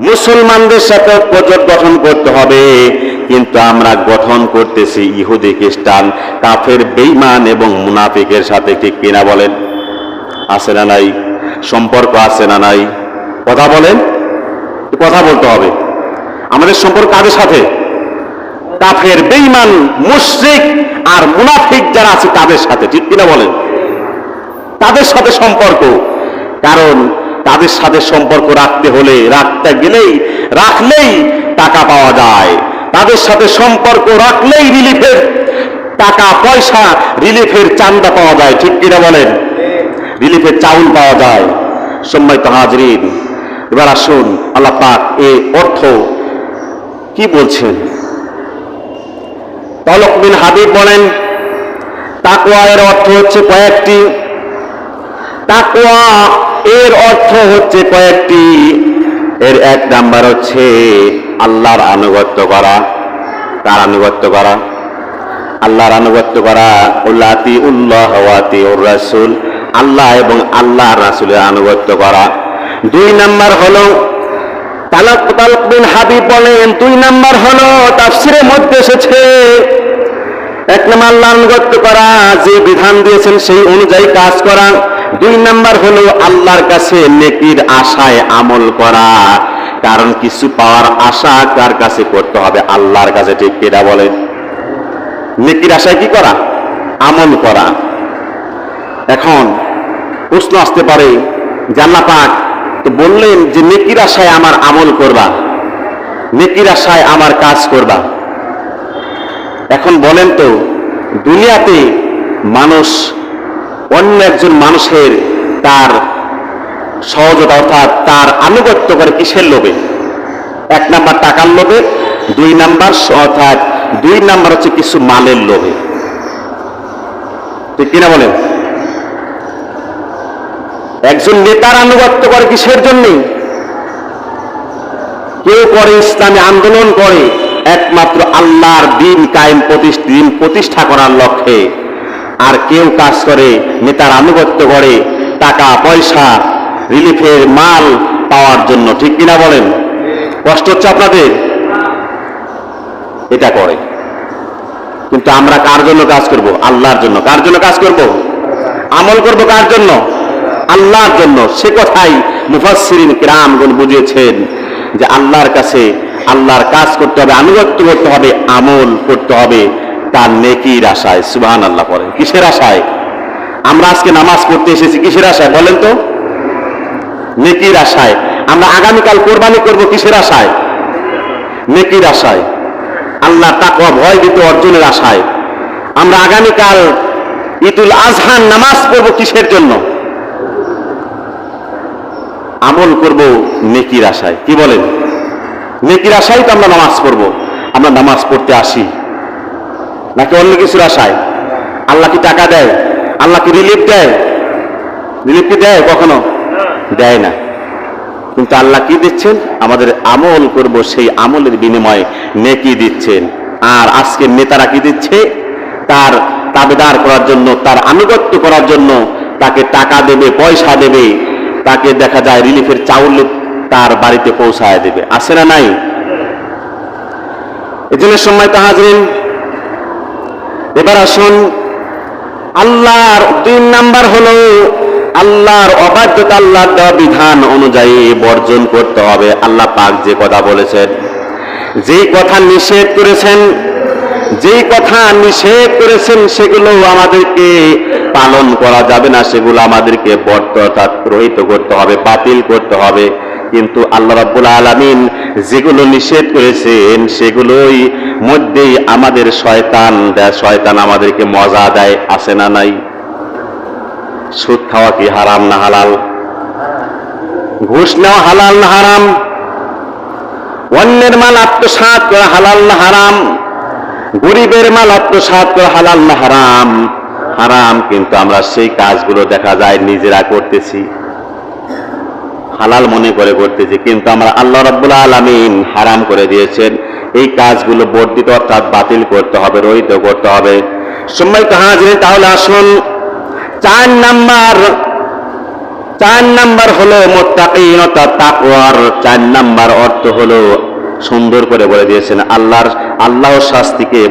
মুসলমানদের সাথে প্রজোট গঠন করতে হবে। কিন্তু আমরা গঠন করতেছি ইহুদি খ্রিস্টান, কাফের বেইমান এবং মুনাফিকের সাথে, ঠিক কিনা বলেন? আছে না নাই? সম্পর্ক আছে না নাই? কথা বলেন? কথা বলতে হবে। আমাদের সম্পর্ক কাদের সাথে? কাফের বেইমান মুশরিক আর মুনাফিক যারা আছে, তাদের সাথে, ঠিক কিনা বলেন? তাদের সাথে সম্পর্ক। কারণ তাদের সাথে সম্পর্ক রাখতে হলে রাখতে গেলেই, রাখলেই টাকা পাওয়া যায়। তাদের সাথে সম্পর্ক রাখলেই রিলিফের টাকা, পয়সা রিলিফের চান্দা পাওয়া যায়। ঠিক কিনা বলেন? রিলিফের চাউল পাওয়া যায়। সম্মানিত হাজরিন, এবার আসুন আল্লাহ পাক এ অর্থ কি বলছেন? তলক বিন হাবিব বলেন, তাকওয়া এর অর্থ হচ্ছে কয়েকটি। তাকওয়া এর অর্থ হচ্ছে কয়েকটি। এর এক নাম্বার হচ্ছে আল্লাহর আনুগত্য করা। তার আনুগত্য করা? আল্লাহর আনুগত্য করা উল্লাতি উল্লাহ ওয়াতি ওর রাসুল। আল্লাহ এবং আল্লাহ রাসুলের আনুগত্য করা। দুই নাম্বার হলো তালাক তালাক বিন হাবিব বলেন, দুই নাম্বার হলো তাফসিরের মধ্যে এসেছে। এক নম্বর আল্লাহ আনুগত্য করা, যে বিধান দিয়েছেন সেই অনুযায়ী কাজ করা। দুই নাম্বার হলো আল্লাহর কাছে নেকির আশায় আমল করা। কারণ কিছু পাওয়ার আশা কার কাছে করতে হবে? আল্লাহর কাছে, ঠিক কেটা বলে নেকির আশায় কি করা? আমল করা। এখন প্রশ্ন আসতে পারে জান্না পাক, তো বললেন যে নেকির আশায় আমার আমল করবা। নেকির আশায় আমার কাজ করবা। এখন বলেন তো, দুনিয়াতে মানুষ অন্য একজন মানুষের তার সহজতা অর্থাৎ তার আনুগত্য করে কিসের লোভে? এক নাম্বার টাকার লোভে, দুই নাম্বার অর্থাৎ দুই নাম্বার হচ্ছে কিছু মালের লোভে। ঠিক কিনা বলেন? একজন নেতার আনুগত্য করে কিসের জন্যে? কেউ করে ইসলামী আন্দোলন করে, একমাত্র আল্লাহর দিন কায়েম প্রতিষ্ঠ- করার লক্ষ্যে। আর কেউ কাজ করে, নেতার আনুগত্য করে, টাকা, পয়সা, রিলিফের মাল পাওয়ার জন্য, ঠিক কিনা বলেন? কষ্ট হচ্ছে আপনাদের? এটা করে। কিন্তু আমরা কার জন্য কাজ করব? আল্লাহর জন্য। কার জন্য কাজ করব? আমল করব কার জন্য? আল্লাহর জন্য। সে কথাই মুফাসসিরিন কিরামগণ বুঝিয়েছেন যে আল্লাহর কাছে আল্লাহর কাজ করতে হবে, আনুগত্য করতে হবে, আমল করতে হবে। তার নেকির আশায় সুবহান আল্লাহ পরে। কিসের আশায়? আমরা আজকে নামাজ পড়তে এসেছি, কিসের আশায় বলেন তো? নেকির আশায়। আমরা আগামীকাল কোরবানি করব, কিসের আশায়? নেকির আশায়। আল্লাহ তাকওয়া, ভয় দিতে অর্জনের আশায়। আমরা আগামীকাল ঈদুল আজহান নামাজ পড়ব কিসের জন্য? আমল করব নেকির আশায়। কি বলেন? নেকির আশায় তো আমরা নামাজ পড়ব। আমরা নামাজ পড়তে আসি। নাকি অন্য কিছুর আশায়? আল্লাহ কি টাকা দেয়? আল্লাহ কি রিলিফ দেয়? রিলিফ কি দেয় কখনো? দেয় না। কিন্তু আল্লাহ কি দিচ্ছেন? আমাদের আমল করব সেই আমলের বিনিময়ে নেকি দিচ্ছেন। আর আজকে নেতারা কি দিচ্ছে? তার তাবেদার করার জন্য, তার আনুগত্য করার জন্য তাকে টাকা দেবে, পয়সা দেবে, তাকে দেখা যায় রিলিফের চাউল তার বাড়িতে পৌঁছায় দেবে। আসে না নাই? এজন্য সময় তো হাজরিন এবার আসুন, আল্লাহর তিন নাম্বার হলো আল্লাহর অবাধ্যতা, আল্লাহর দেওয়া বিধান অনুযায়ী বর্জন করতে হবে। আল্লাহ পাক যে কথা বলেছেন যেই কথা নিষেধ করেছেন যেই কথা নিষেধ করেছেন, সেগুলো আমাদেরকে পালন করা যাবে না, সেগুলো আমাদেরকে বর্ত অর্থাৎ রহিত করতে হবে, বাতিল করতে হবে। কিন্তু আল্লাহ রাব্বুল আলামিন যেগুলো নিষেধ করেছেন, সেগুলোই মধ্যেই আমাদের শয়তান শয়তান আমাদেরকে মজা দেয় আসে না নাই? সুদ খাওয়া কি হারাম না হালাল? ঘুষ নেওয়া হালাল না হারাম? অন্যের মাল আত্মসাৎ করা হালাল না হারাম? গরিবের মাল আত্মসাৎ করা হালাল না হারাম? হারাম, কিন্তু আমরা সেই কাজগুলো দেখা যায়, নিজেরা করতেছি। হালাল মনে করে করতেছি, কিন্তু আমরা আল্লাহ রাব্বুল আলামিন হারাম করে দিয়েছেন। এই কাজগুলো বর্ধিত অর্থাৎ বাতিল করতে হবে, রহিত করতে হবে। সময় তো হাজির তাহলে আসুন, চার নাম্বার চার নাম্বার হলো মোত্তাকিনতা তাকওয়ার। চার নাম্বার অর্থ হলো সুন্দর করে বলে দিয়েছেন, আল্লাহর আল্লাহর শাস্তিকে